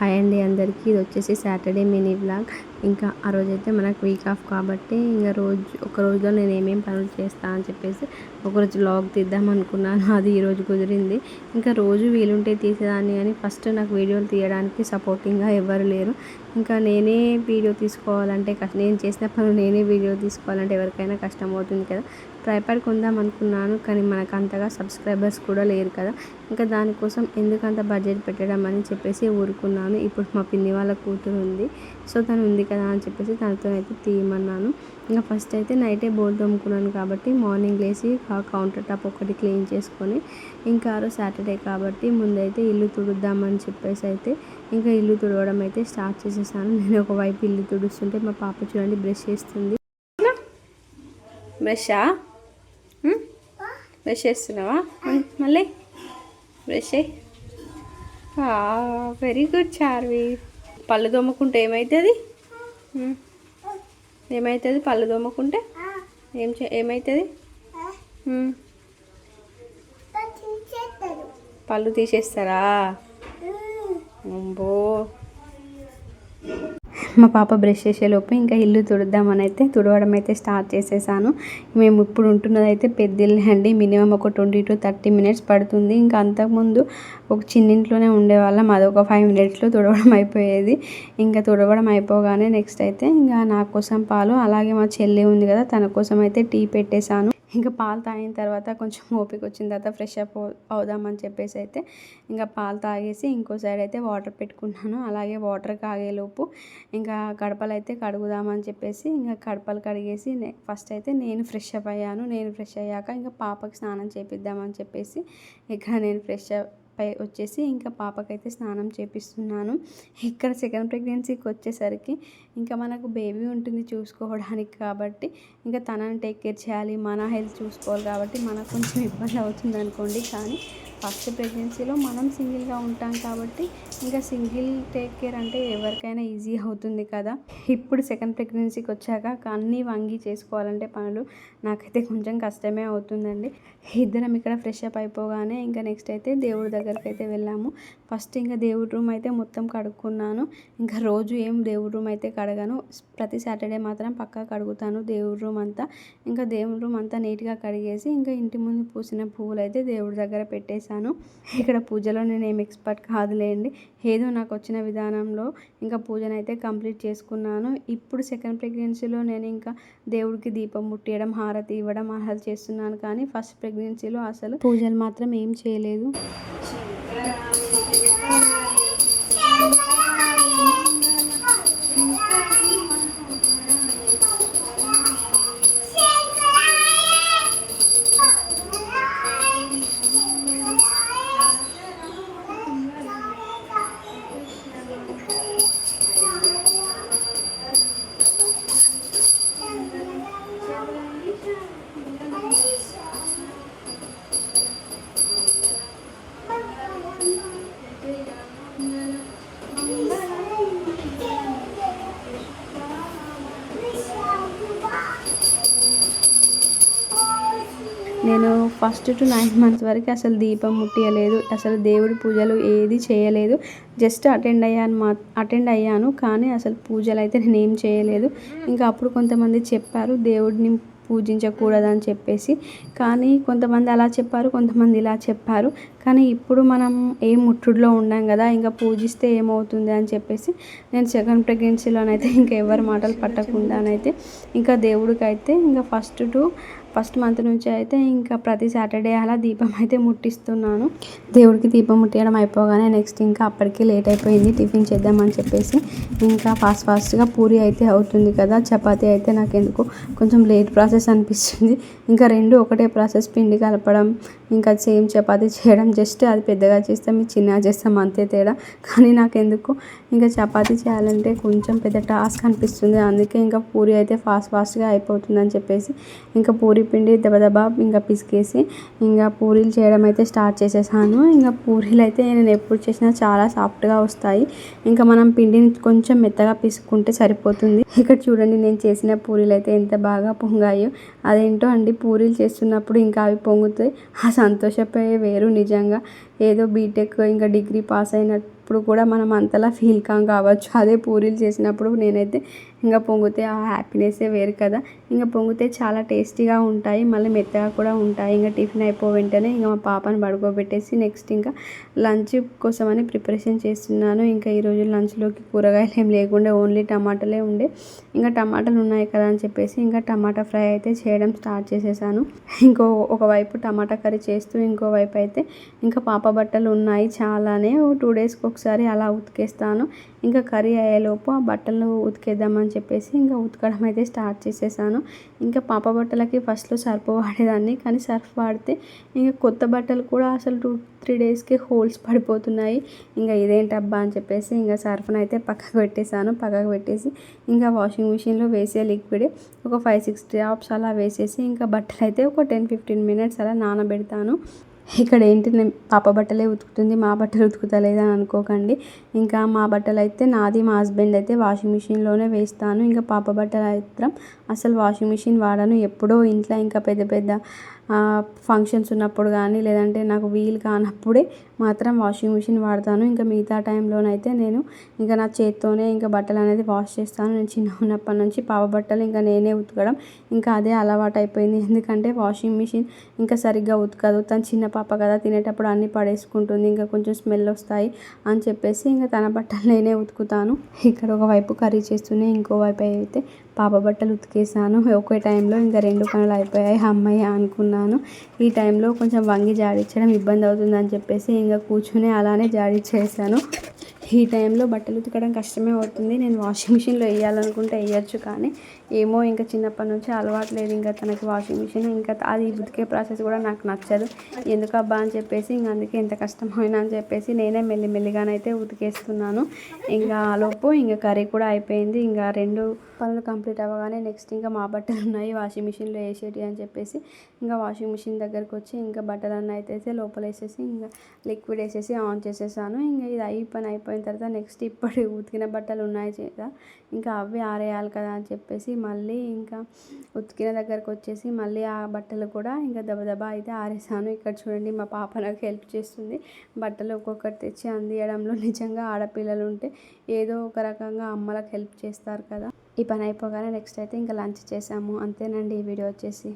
Hi అండి అందరికీ. ఇది వచ్చేసి సాటర్డే మినీ బ్లాగ్ ఇంకా ఆ రోజైతే మనకు వీక్ ఆఫ్ కాబట్టి ఇంకా రోజు ఒక రోజులో నేను ఏమేమి పనులు చేస్తా అని చెప్పేసి ఒకరోజు లాగ్ తీద్దాం అనుకున్నాను. అది ఈరోజు కుదిరింది. ఇంకా రోజు వీలుంటే తీసేదాన్ని కానీ ఫస్ట్ నాకు వీడియోలు తీయడానికి సపోర్టింగ్గా ఎవరు లేరు. ఇంకా నేనే వీడియో తీసుకోవాలంటే కష్టం నేను చేసిన పనులు నేనే వీడియో తీసుకోవాలంటే ఎవరికైనా కష్టం అవుతుంది కదా. ట్రైపాడ్ కొందాం అనుకున్నాను కానీ మనకు అంతగా సబ్స్క్రైబర్స్ కూడా లేరు కదా. ఇంకా దానికోసం ఎందుకంత బడ్జెట్ పెట్టడం అని చెప్పేసి ఊరుకున్నాను. ఇప్పుడు మా పిన్ని వాళ్ళ కూతురు ఉంది సో తను ఉంది కదా అని చెప్పేసి తనతో అయితే తీయమన్నాను. ఇంకా ఫస్ట్ అయితే నైటే బోల్ తోముకున్నాను కాబట్టి మార్నింగ్ లేచి కౌంటర్ టాప్ ఒకటి క్లీన్ చేసుకొని ఇంకా ఆరో సాటర్డే కాబట్టి ముందైతే ఇల్లు తుడుద్దామని చెప్పేసి అయితే ఇంకా ఇల్లు తుడవడం అయితే స్టార్ట్ చేసేసాను. నేను ఒకవైపు ఇల్లు తుడుస్తుంటే మా పాప చూడండి బ్రష్ చేస్తుంది. బ్రషా? బ్రష్ చేస్తున్నావా? మళ్ళీ బ్రష్ వెరీ గుడ్ చార్వి. పళ్ళు తోముకుంటే ఏమవుతుంది ఏమవుతుంది పళ్ళు తోముకుంటే? ఏం చే ఏమవుతుంది. పళ్ళు తీసేస్తారా. అబ్బో మా పాప బ్రష్ చేసేలోపు ఇంకా ఇల్లు తుడుద్దామని అయితే తుడవడం అయితే స్టార్ట్ చేసేసాను. మేము ఇప్పుడు ఉంటున్నది అయితే పెద్ద ఇల్లు అండి. మినిమం ఒక ట్వంటీ టు థర్టీ మినిట్స్ పడుతుంది. ఇంకా అంతకుముందు ఒక చిన్నింట్లోనే ఉండేవాళ్ళం. అదొక ఫైవ్ మినిట్స్లో తుడవడం అయిపోయేది. ఇంకా తుడవడం అయిపోగానే నెక్స్ట్ అయితే ఇంకా నా కోసం పాలు అలాగే మా చెల్లి ఉంది కదా తన కోసం అయితే టీ పెట్టేశాను. ఇంకా పాలు తాగిన తర్వాత కొంచెం ఓపిక వచ్చిన తర్వాత ఫ్రెష్ అప్ అవుదామని చెప్పేసి అయితే ఇంకా పాలు తాగేసి ఇంకో సైడ్ అయితే వాటర్ పెట్టుకున్నాను అలాగే వాటర్ కాగేలోపు ఇంకా కడపలు అయితే కడుగుదామని చెప్పేసి ఇంకా కడపలు కడిగేసి నే- ఫస్ట్ అయితే నేను ఫ్రెష్ అప్ అయ్యాను. నేను ఫ్రెష్ అయ్యాక ఇంకా పాపకి స్నానం చేపిద్దామని చెప్పేసి ఇక్కడ నేను ఫ్రెష్ అప్ పై వచ్చేసి ఇంకా పాపకైతే స్నానం చేపిస్తున్నాను. ఇక్కడ సెకండ్ ప్రెగ్నెన్సీకి వచ్చేసరికి ఇంకా మనకు బేబీ ఉంటుంది చూసుకోవడానికి కాబట్టి ఇంకా తనని టేక్ కేర్ చేయాలి మన హెల్త్ చూసుకోవాలి కాబట్టి మనకు కొంచెం ఇబ్బంది అవుతుంది అనుకోండి. కానీ ఫస్ట్ ప్రెగ్నెన్సీలో మనం సింగిల్గా ఉంటాం కాబట్టి ఇంకా సింగిల్ టేక్ కేర్ అంటే ఎవరికైనా ఈజీ అవుతుంది కదా. ఇప్పుడు సెకండ్ ప్రెగ్నెన్సీకి వచ్చాక అన్నీ వంగి చేసుకోవాలంటే పనులు నాకైతే కొంచెం కష్టమే అవుతుందండి. ఇద్దరం ఇక్కడ ఫ్రెష్ అప్ అయిపోగానే ఇంకా నెక్స్ట్ అయితే దేవుడి దగ్గరికి అయితే వెళ్ళాము. ఫస్ట్ ఇంకా దేవుడి రూమ్ అయితే మొత్తం కడుక్కున్నాను. ఇంకా రోజు ఏం దేవుడి రూమ్ అయితే కడగాను. ప్రతి సాటర్డే మాత్రం పక్కా కడుగుతాను దేవుడి రూమ్ అంతా. ఇంకా దేవుడి రూమ్ అంతా నీట్గా కడిగేసి ఇంకా ఇంటి ముందు పూసిన పువ్వులు అయితే దేవుడి దగ్గర పెట్టేశాను. ఇక్కడ పూజలో నేను ఏం ఎక్స్పర్ట్ కాదులేండి. ఏదో నాకు వచ్చిన విధానంలో ఇంకా పూజను అయితే కంప్లీట్ చేసుకున్నాను. ఇప్పుడు సెకండ్ ప్రెగ్నెన్సీలో నేను ఇంకా దేవుడికి దీపం ముట్టియడం హారతి ఇవ్వడం అర్హత చేస్తున్నాను కానీ ఫస్ట్ ప్రెగ్నెన్సీలో అసలు పూజలు మాత్రం ఏం చేయలేదు. నేను ఫస్ట్ టు నైన్ మంత్స్ వరకు అసలు దీపం ముట్టియలేదు అసలు దేవుడి పూజలు ఏది చేయలేదు. జస్ట్ అటెండ్ అయ్యాను మా అటెండ్ అయ్యాను కానీ అసలు పూజలు అయితే నేను ఏం చేయలేదు. ఇంకా అప్పుడు కొంతమంది చెప్పారు దేవుడిని పూజించకూడదని చెప్పేసి కానీ కొంతమంది అలా చెప్పారు కొంతమంది ఇలా చెప్పారు. కానీ ఇప్పుడు మనం ఏ ముట్టుడులో ఉన్నాం కదా ఇంకా పూజిస్తే ఏమవుతుంది అని చెప్పేసి నేను సెకండ్ ప్రెగ్నెన్సీలోనైతే ఇంకా ఎవరి మాటలు పట్టకుండానైతే ఇంకా దేవుడికి అయితే ఇంకా ఫస్ట్ టు ఫస్ట్ మంత్ నుంచి అయితే ఇంకా ప్రతి సాటర్డే అలా దీపం అయితే ముట్టిస్తున్నాను. దేవుడికి దీపం ముట్టియడం అయిపోగానే నెక్స్ట్ ఇంకా అప్పటికి లేట్ అయిపోయింది. టిఫిన్ చేద్దామని చెప్పేసి ఇంకా ఫాస్ట్ ఫాస్ట్గా పూరి అయితే అవుతుంది కదా. చపాతి అయితే నాకు ఎందుకు కొంచెం లేట్ ప్రాసెస్ అనిపిస్తుంది. ఇంకా రెండు ఒకటే ప్రాసెస్ పిండి కలపడం ఇంకా సేమ్ చపాతి చేయడం. జస్ట్ అది పెద్దగా చేస్తాం ఇది చిన్నగా చేస్తాం అంతే తేడా. కానీ నాకు ఎందుకు ఇంకా చపాతి చేయాలంటే కొంచెం పెద్ద టాస్క్ అనిపిస్తుంది. అందుకే ఇంకా పూరి అయితే ఫాస్ట్ ఫాస్ట్గా అయిపోతుందని చెప్పేసి ఇంకా పూరి పిండి దబదబా ఇంకా పిసికేసి ఇంకా పూరీలు చేయడం అయితే స్టార్ట్ చేసేసాను. ఇంకా పూరీలు అయితే నేను ఎప్పుడు చేసినా చాలా సాఫ్ట్గా వస్తాయి. ఇంకా మనం పిండిని కొంచెం మెత్తగా పిసుకుంటే సరిపోతుంది. ఇక్కడ చూడండి నేను చేసిన పూరీలు అయితే ఎంత బాగా పొంగాయో. అదేంటో అండి పూరీలు చేస్తున్నప్పుడు ఇంకా అవి పొంగుతాయి. ఆ సంతోషపోయే వేరు నిజంగా. ఏదో బీటెక్ ఇంకా డిగ్రీ పాస్ అయినట్టు కూడా మనం అంతలా ఫీల్ కాం కావచ్చు. అదే పూరీలు చేసినప్పుడు నేనైతే ఇంకా పొంగితే ఆ హ్యాపీనెస్సే వేరు కదా. ఇంకా పొంగితే చాలా టేస్టీగా ఉంటాయి మళ్ళీ మెత్తగా కూడా ఉంటాయి. ఇంకా టిఫిన్ అయిపో వెంటనే ఇంకా మా పాపను పడుకోబెట్టేసి నెక్స్ట్ ఇంకా లంచ్ కోసమని ప్రిపరేషన్ చేస్తున్నాను. ఇంకా ఈరోజు లంచ్లోకి కూరగాయలు ఏం లేకుండా ఓన్లీ టమాటాలే ఉండే. ఇంకా టమాటాలు ఉన్నాయి కదా అని చెప్పేసి ఇంకా టమాటా ఫ్రై అయితే చేయడం స్టార్ట్ చేసేసాను. ఇంకో ఒకవైపు టమాటా కర్రీ చేస్తూ ఇంకోవైపు అయితే ఇంకా పాప బట్టలు ఉన్నాయి చాలానే. టూ డేస్కి ఒకసారి అలా ఉతికేస్తాను. ఇంకా కర్రీ అయ్యేలోపు ఆ బట్టలు ఉతికేద్దామని అని చెప్పేసి ఇంకా ఉతకడం అయితే స్టార్ట్ చేసేసాను. ఇంకా పాప బట్టలకి ఫస్ట్లో సర్ఫ్ వాడేదాన్ని కానీ సర్ఫ్ వాడితే ఇంకా కొత్త బట్టలు కూడా అసలు టూ త్రీ డేస్కి హోల్స్ పడిపోతున్నాయి. ఇంకా ఇదేంటబ్బా అని చెప్పేసి ఇంకా సర్ఫ్ని అయితే పక్కకు పెట్టేశాను. పక్కకు పెట్టేసి ఇంకా వాషింగ్ మిషన్లో వేసే లిక్విడ్ ఒక ఫైవ్ సిక్స్ డ్రాప్స్ అలా వేసేసి ఇంకా బట్టలు అయితే ఒక టెన్ ఫిఫ్టీన్ మినిట్స్ అలా నానబెడతాను. ఇక్కడ ఏంటి నేను పాప బట్టలే ఉతుకుతుంది మా బట్టలు ఉతుకుతలేదు అని అనుకోకండి. ఇంకా మా బట్టలు అయితే నాది మా హస్బెండ్ అయితే వాషింగ్ మిషన్లోనే వేస్తాను. ఇంకా పాప బట్టలు మాత్రం అసలు వాషింగ్ మిషన్ వాడను. ఎప్పుడో ఇంట్లో ఇంకా పెద్ద పెద్ద ఫంక్షన్స్ ఉన్నప్పుడు కానీ లేదంటే నాకు వీలు కానప్పుడే మాత్రం వాషింగ్ మిషన్ వాడతాను. ఇంకా మిగతా టైంలోనైతే నేను ఇంకా నా చేత్తోనే ఇంకా బట్టలు అనేది వాష్ చేస్తాను. నేను చిన్న ఉన్నప్పటి నుంచి పాప బట్టలు ఇంకా నేనే ఉతకడం ఇంకా అదే అలవాటు అయిపోయింది. ఎందుకంటే వాషింగ్ మిషన్ ఇంకా సరిగ్గా ఉతకదు. తను చిన్న పాప కదా తినేటప్పుడు అన్నీ పడేసుకుంటుంది. ఇంకా కొంచెం స్మెల్ వస్తాయి అని చెప్పేసి ఇంకా తన బట్టలు నేనే ఉతుకుతాను. ఇక్కడ ఒకవైపు కర్రీ చేస్తూనే ఇంకోవైపు అయితే పాప బట్టలు ఉతికేసాను. ఒకే టైంలో ఇంకా రెండు పనులు అయిపోయాయి. అమ్మయ్య అనుకున్నాను. ఈ టైంలో కొంచెం వంగి జాడించడం ఇబ్బంది అవుతుందని చెప్పేసి ఇంకా కూర్చుని అలానే జాడిచ్చేసాను. ఈ టైంలో బట్టలు ఉతకడం కష్టమే అవుతుంది. నేను వాషింగ్ మిషన్లో వేయాలనుకుంటే వేయచ్చు కానీ ఏమో ఇంకా చిన్నప్పటి నుంచి అలవాటు లేదు. ఇంకా తనకి వాషింగ్ మిషన్ ఇంకా అది ఉతికే ప్రాసెస్ కూడా నాకు నచ్చదు. ఎందుకబ్బా అని చెప్పేసి ఇంకా అందుకే ఎంత కష్టమైనా అని చెప్పేసి నేనే మెల్లి మెల్లిగానైతే ఉతికేస్తున్నాను. ఇంకా లోపు ఇంకా కర్రీ కూడా అయిపోయింది. ఇంకా రెండు పనులు కంప్లీట్ అవ్వగానే నెక్స్ట్ ఇంకా మా బట్టలు ఉన్నాయి. వాషింగ్ మిషన్లో వేసేటి అని చెప్పేసి ఇంకా వాషింగ్ మిషన్ దగ్గరకు వచ్చి ఇంకా బట్టలన్నీ అయితే లోపల వేసేసి ఇంకా లిక్విడ్ వేసేసి ఆన్ చేసేసాను. ఇంకా ఇది అయి పని అయిపోయిన తర్వాత నెక్స్ట్ ఇప్పుడు ఉతికిన బట్టలు ఉన్నాయి. కదా ఇంకా అవి ఆరేయాలి కదా అని చెప్పేసి మళ్ళీ ఇంకా ఉతికిన దగ్గరకు వచ్చేసి మళ్ళీ ఆ బట్టలు కూడా ఇంకా దబదబా అయితే ఆరేసాను. ఇక్కడ చూడండి మా పాప నాకు హెల్ప్ చేస్తుంది. బట్టలు ఒక్కొక్కటి తెచ్చి అందియడంలో నిజంగా ఆడపిల్లలు ఉంటే ఏదో ఒక రకంగా అమ్మలకు హెల్ప్ చేస్తారు కదా. ఈ పని అయిపోగానే నెక్స్ట్ అయితే ఇంకా లంచ్ చేసాము. అంతేనండి ఈ వీడియో వచ్చేసి.